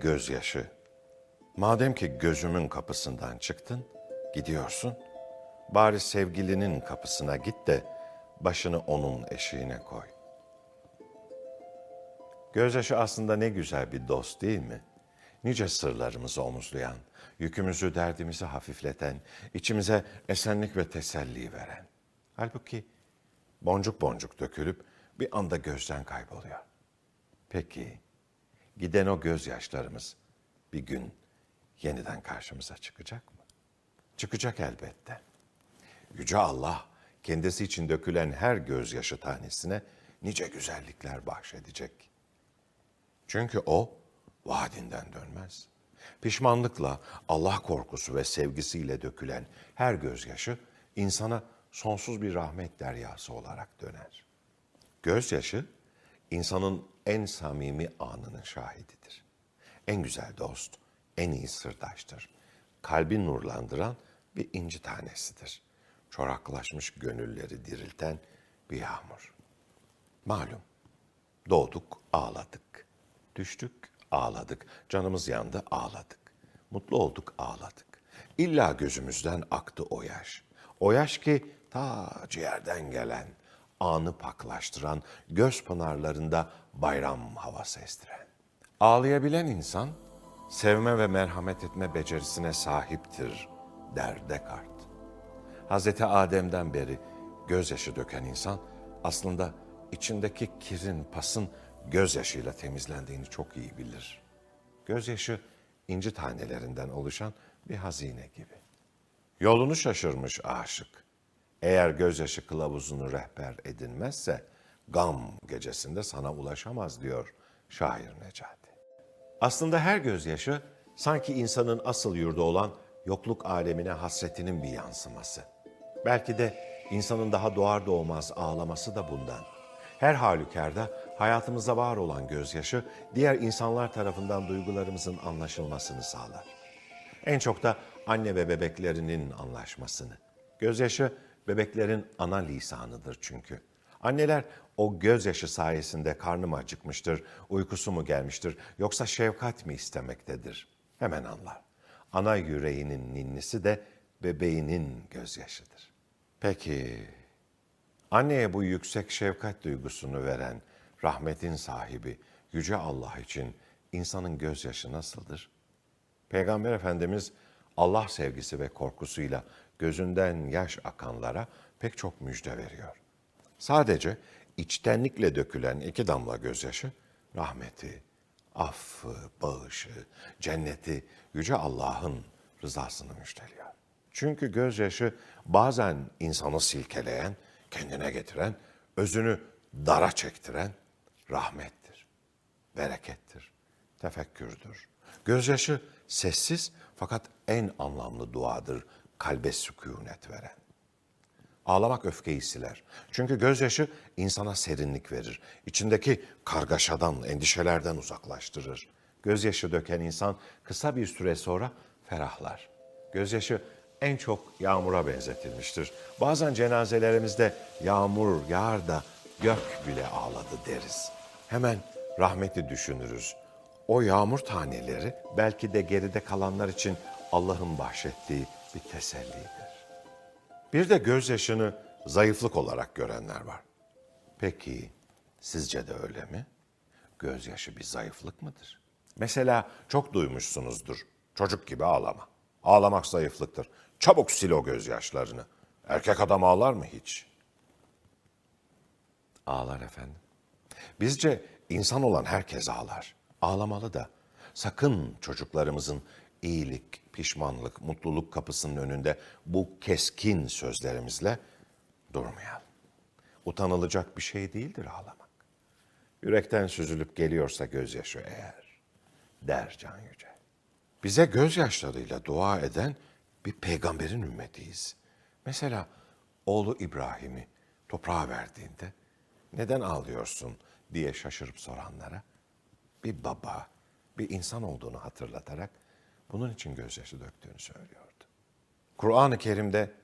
Gözyaşı. Madem ki gözümün kapısından çıktın, gidiyorsun. Bari sevgilinin kapısına git de başını onun eşiğine koy. Gözyaşı aslında ne güzel bir dost değil mi? Nice sırlarımızı omuzlayan, yükümüzü, derdimizi hafifleten, içimize esenlik ve teselli veren. Halbuki boncuk boncuk dökülüp bir anda gözden kayboluyor. Peki, giden o gözyaşlarımız bir gün yeniden karşımıza çıkacak mı? Çıkacak elbette. Yüce Allah kendisi için dökülen her gözyaşı tanesine nice güzellikler bahşedecek. Çünkü o vaadinden dönmez. Pişmanlıkla, Allah korkusu ve sevgisiyle dökülen her gözyaşı insana sonsuz bir rahmet deryası olarak döner. Gözyaşı insanın en samimi anının şahididir. En güzel dost, en iyi sırdaştır. Kalbi nurlandıran bir inci tanesidir. Çoraklaşmış gönülleri dirilten bir yağmur. Malum, doğduk, ağladık. Düştük, ağladık. Canımız yandı, ağladık. Mutlu olduk, ağladık. İlla gözümüzden aktı o yaş. O yaş ki ta ciğerden gelen, anı paklaştıran, göz pınarlarında bayram havası estiren. Ağlayabilen insan, sevme ve merhamet etme becerisine sahiptir der Descartes. Hazreti Adem'den beri gözyaşı döken insan aslında içindeki kirin, pasın gözyaşıyla temizlendiğini çok iyi bilir. Gözyaşı inci tanelerinden oluşan bir hazine gibi. Yolunu şaşırmış aşık. Eğer gözyaşı kılavuzunu rehber edinmezse gam gecesinde sana ulaşamaz diyor şair Necati. Aslında her gözyaşı sanki insanın asıl yurdu olan yokluk alemine hasretinin bir yansıması. Belki de insanın daha doğar doğmaz ağlaması da bundan. Her halükarda hayatımızda var olan gözyaşı diğer insanlar tarafından duygularımızın anlaşılmasını sağlar. En çok da anne ve bebeklerinin anlaşmasını. Gözyaşı bebeklerin ana lisanıdır çünkü. Anneler o gözyaşı sayesinde karnım acıkmıştır, uykusu mu gelmiştir yoksa şefkat mi istemektedir? Hemen anlar. Ana yüreğinin ninnisi de bebeğinin gözyaşıdır. Peki anneye bu yüksek şefkat duygusunu veren rahmetin sahibi yüce Allah için insanın gözyaşı nasıldır? Peygamber Efendimiz Allah sevgisi ve korkusuyla gözünden yaş akanlara pek çok müjde veriyor. Sadece içtenlikle dökülen iki damla gözyaşı rahmeti, affı, bağışı, cenneti yüce Allah'ın rızasını müjdeliyor. Çünkü gözyaşı bazen insanı silkeleyen, kendine getiren, özünü dara çektiren rahmettir, berekettir, tefekkürdür. Gözyaşı sessiz fakat en anlamlı duadır kalbe sükunet veren. Ağlamak öfkeyi siler. Çünkü gözyaşı insana serinlik verir. İçindeki kargaşadan, endişelerden uzaklaştırır. Gözyaşı döken insan kısa bir süre sonra ferahlar. Gözyaşı en çok yağmura benzetilmiştir. Bazen cenazelerimizde yağmur yağar da gök bile ağladı deriz. Hemen rahmeti düşünürüz. O yağmur taneleri belki de geride kalanlar için Allah'ın bahşettiği bir tesellidir. Bir de gözyaşını zayıflık olarak görenler var. Peki sizce de öyle mi? Gözyaşı bir zayıflık mıdır? Mesela çok duymuşsunuzdur. Çocuk gibi ağlama. Ağlamak zayıflıktır. Çabuk sil o gözyaşlarını. Erkek adam ağlar mı hiç? Ağlar efendim. Bizce insan olan herkes ağlar. Ağlamalı da. Sakın çocuklarımızın iyilik, pişmanlık, mutluluk kapısının önünde bu keskin sözlerimizle durmayalım. Utanılacak bir şey değildir ağlamak. Yürekten süzülüp geliyorsa gözyaşı eğer, der Can Yüce. Bize gözyaşlarıyla dua eden bir peygamberin ümmetiyiz. Mesela oğlu İbrahim'i toprağa verdiğinde neden ağlıyorsun diye şaşırıp soranlara bir baba, bir insan olduğunu hatırlatarak bunun için gözyaşı döktüğünü söylüyordu. Kur'an-ı Kerim'de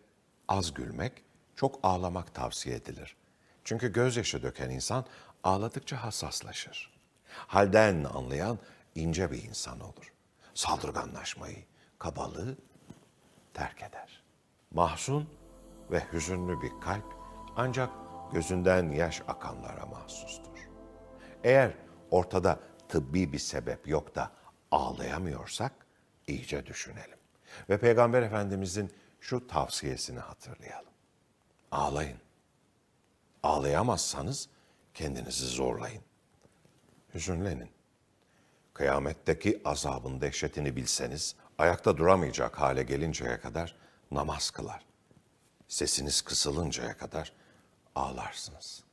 az gülmek, çok ağlamak tavsiye edilir. Çünkü gözyaşı döken insan ağladıkça hassaslaşır. Halden anlayan ince bir insan olur. Saldırganlaşmayı, kabalığı terk eder. Mahzun ve hüzünlü bir kalp ancak gözünden yaş akanlara mahsustur. Eğer ortada tıbbi bir sebep yok da ağlayamıyorsak iyice düşünelim. Ve Peygamber Efendimizin şu tavsiyesini hatırlayalım. Ağlayın. Ağlayamazsanız kendinizi zorlayın. Hüzünlenin. Kıyametteki azabın dehşetini bilseniz, ayakta duramayacak hale gelinceye kadar namaz kılar. Sesiniz kısılıncaya kadar ağlarsınız.